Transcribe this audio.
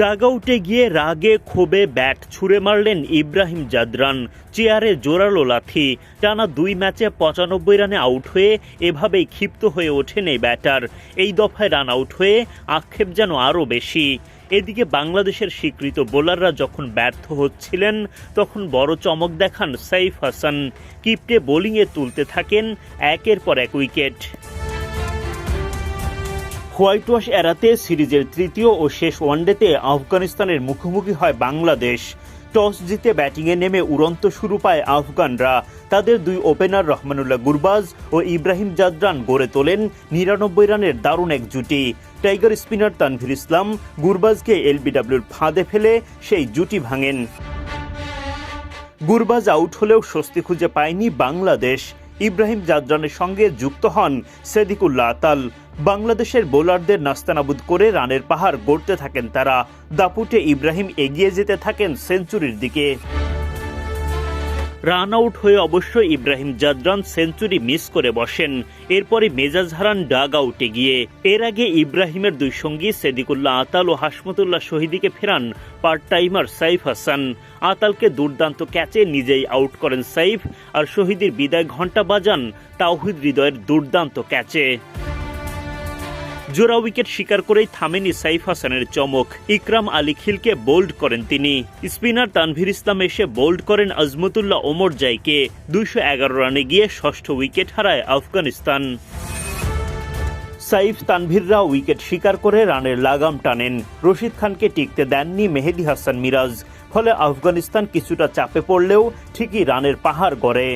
ডাগআউটে গিয়ে রাগে, ক্ষোভে ব্যাট ছুঁড়ে মারলেন ইব্রাহিম জাদরান। চেয়ারে জোরালো লাথি। টানা দুই ম্যাচে পঁচানব্বই রানে আউট হয়ে এভাবেই ক্ষিপ্ত হয়ে ওঠেন এই ব্যাটার। এই দফায় রান আউট হয়ে আক্ষেপ যেন আরও বেশি। এদিকে বাংলাদেশের স্বীকৃত বোলাররা যখন ব্যর্থ হচ্ছিলেন, তখন বড় চমক দেখান সাইফ হাসান। কিপটে বোলিংয়ে তুলতে থাকেন একের পর এক উইকেট। হোয়াইট ওয়াশ এড়াতে সিরিজের তৃতীয় ও শেষ ওয়ানডেতে আফগানিস্তানের মুখোমুখি হয় বাংলাদেশ। টস জিতে ব্যাটিংয়ে নেমে উড়ন্ত শুরু পায় আফগানরা। তাদের দুই ওপেনার রহমানুল্লাহ গুরবাজ ও ইব্রাহিম জাদরান গড়ে তোলেন নিরানব্বই রানের দারুণ এক জুটি। টাইগার স্পিনার তানভীর ইসলাম গুরবাজকে এলবিডব্লিউর ফাঁদে ফেলে সেই জুটি ভাঙেন। গুরবাজ আউট হলেও স্বস্তি খুঁজে পায়নি বাংলাদেশ। ইব্রাহিম জাদরানের সঙ্গে যুক্ত হন সেদিকুল্লাহ আতাল। বাংলাদেশের বোলারদের নাস্তানাবুদ করে রানের পাহাড় গড়তে থাকেন তারা। দাপুটে ইব্রাহিম এগিয়ে যেতে থাকেন সেঞ্চুরির দিকে। রান আউট হয়ে অবশ্য ইব্রাহিম জাদরান সেঞ্চুরি মিস করে বসেন। এরপরে মেজাজ হারান ডাগ আউটে গিয়ে। এর আগে ইব্রাহিমের দুই সঙ্গী সেদিকুল্লাহ আতাল ও হাসমতুল্লাহ শহীদিকে ফেরান পার্ট টাইমার সাইফ হাসান। আতালকে দুর্দান্ত ক্যাচে নিজেই আউট করেন সাইফ, আর শহীদের বিদায় ঘণ্টা বাজান তাওহিদ হৃদয়ের দুর্দান্ত ক্যাচে। জোড়া উইকেট শিকার করেই থামেনি সাইফ হাসানের চমক। ইকরাম আলী খিলকে বোল্ড করেন তিনি। স্পিনার তানভীর ইসলাম এসে বোল্ড করেন আজমতুল্লাহ ওমর জাইকে। দুইশো এগারো রানে গিয়ে ষষ্ঠ উইকেট হারায় আফগানিস্তান। সাইফ তানভীররা উইকেট শিকার করে রানের লাগাম টানেন। রশিদ খানকে টিকতে দেননি মেহেদি হাসান মিরাজ। ফলে আফগানিস্তান কিছুটা চাপে পড়লেও ঠিকই রানের পাহাড় গড়ে।